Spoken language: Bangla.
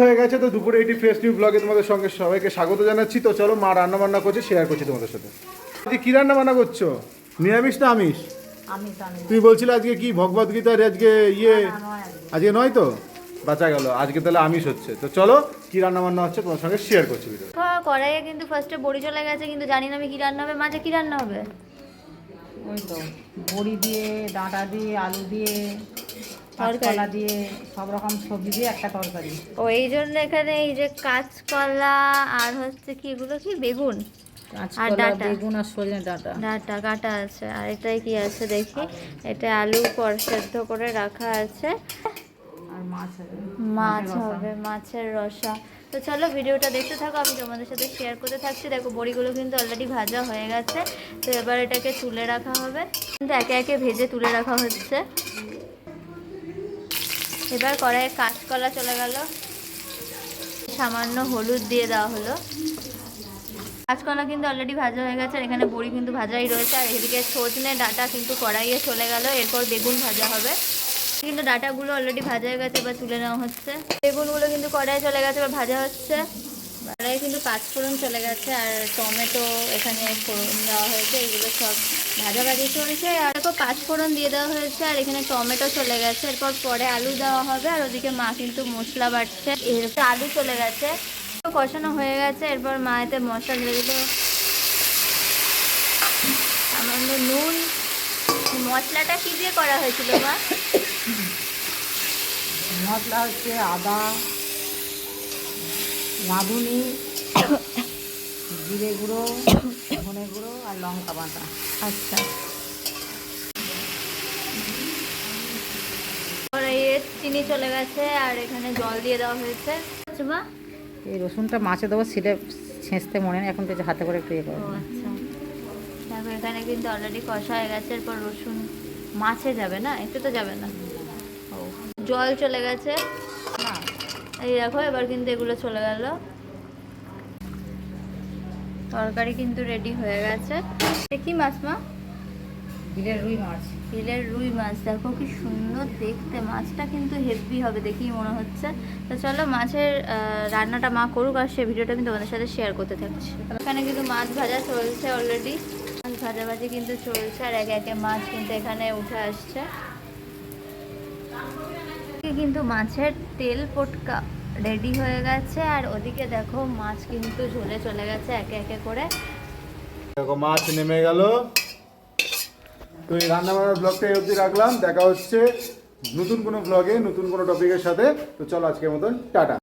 হয়ে গেছে তো দুপুরে এইটি ফ্রেশ নিউ ব্লগে তোমাদের সঙ্গে সবাইকে স্বাগত জানাচ্ছি। তো চলো মা রান্না বান্না করছে শেয়ার করছি তোমাদের সাথে। আজকে কি রান্না বান্না করছ? নিরামিষ না আমিষ? তুমি বলছিলে আজকে কি ভগবদ গীতার আজকে ইয়ে? আজকে নয় তো? বাঁচা গেল আজকে তাহলে আমিষ হচ্ছে। তো চলো কি রান্না বান্না হচ্ছে তোমার সঙ্গে শেয়ার করছি ভিডিও কড়াইয়ে কিন্তু ফার্স্টে বড়ি চলে গেছে কিন্তু জানি না আমি কি রান্না হবে। মাঝে কি রান্না হবে? ওই তো বড়ি দিয়ে ডাঁটা দিয়ে আলু দিয়ে। কাঁচকলা দিয়ে সব রকম সবজি দিয়ে একটা তরকারি। ও এই জন্য এখানে এই যে কাঁচকলা আর হচ্ছে কি এগুলো কি? বেগুন। কাঁচকলা ডাঁটা। বেগুন আর সজনে ডাঁটা। ডাটা কাটা আছে। আর এটাই কি আছে দেখি? এটা আলু পর সেদ্ধ করে রাখা আছে। আর মাছ মাছ হবে মাছের রসা। তো চলো ভিডিওটা দেখতে থাকো আমি তোমাদের সাথে শেয়ার করতে থাকছি। দেখো বড়িগুলো কিন্তু অলরেডি ভাজা হয়ে গেছে। তো এবার এটাকে তুলে রাখা হবে। কিন্তু একে একে ভেজে তুলে রাখা হচ্ছে। এবার কড়াইয়ে কাঁচকলা চলে গেল। সামান্য হলুদ দিয়ে দেওয়া হলো। কাঁচকলা কিন্তু অলরেডি ভাজা হয়ে গেছে, আর এখানে বড়ি কিন্তু ভাজাই রয়েছে। আর এদিকে সজনে ডাটা কিন্তু কড়াইয়ে চলে গেল, এরপর বেগুন ভাজা হবে। কিন্তু ডাটাগুলো অলরেডি ভাজা হয়ে গেছে, এবার তুলে নেওয়া হচ্ছে। বেগুনগুলো কিন্তু কড়াইয়ে চলে গেছে, এবার ভাজা হচ্ছে। কড়াইয়ে কিন্তু পাঁচফোড়ন চলে গেছে আর টমেটো এখানে ফোড়ন দেওয়া হয়েছে, এগুলো সব ভাজাভাজি চলছে। আর এরপর পাঁচফোড়ন দিয়ে দেওয়া হয়েছে আর এখানে টমেটো চলে গেছে। এরপর পরে আলু দেওয়া হবে আর ওদিকে মা কিন্তু মশলা বাটছে। এরপর আলু চলে গেছে কষানো হয়ে গেছে। এরপর মা এতে মশলা দিয়ে দিল। সামান্য নুন। মশলাটা কি দিয়ে করা হয়েছিল মা? মশলা হচ্ছে আদা রাঁধুনি জিরে গুঁড়ো ধনে গুঁড়ো আর লঙ্কা বাটা। আচ্ছা। চিনি চলে গেছে আর এখানে জল দিয়ে দেওয়া হয়েছে। আচ্ছা এই রসুনটা মাছে দেবো ছিলে ছেঁচতে মনে নেই এখন তো হাতে করে একটু ইয়ে করব আচ্ছা। দেখো এখানে কিন্তু অলরেডি কষা হয়ে গেছে এরপর রসুন মাছে যাবে না? একটু তো যাবে না। ও। জল চলে গেছে। এই দেখো এবার কিন্তু এগুলো চলে গেল। তরকারি কিন্তু রেডি হয়ে গেছে। কি মাছ মা? বিলের রুই মাছ। বিলের রুই মাছ দেখো কি সুন্দর দেখতে। মাছটা কিন্তু হেভি হবে দেখেই মনে হচ্ছে। তো চলো মাছের রান্নাটা মা করুক আর সে ভিডিওটা আমি তোমাদের সাথে শেয়ার করতে থাকছি। এখানে কিন্তু মাছ ভাজা চলছে অলরেডি মাছ ভাজাভাজি কিন্তু চলছে আর একে একে মাছ কিন্তু এখানে উঠে আসছে। কিন্তু মাছের তেল পটকা রেডি হয়ে গেছে। আর ওদিকে দেখো, মাছ কিন্তু ঝোলে চলে গেছে একে একে করে। দেখো, মাছ নেমে গেল। তো এই রান্না বান্নার ব্লগটা অবধি রাখলাম। দেখা হচ্ছে নতুন কোনো ব্লগে নতুন কোনো টপিকের সাথে। তো চলো আজকের মতন, টাটা।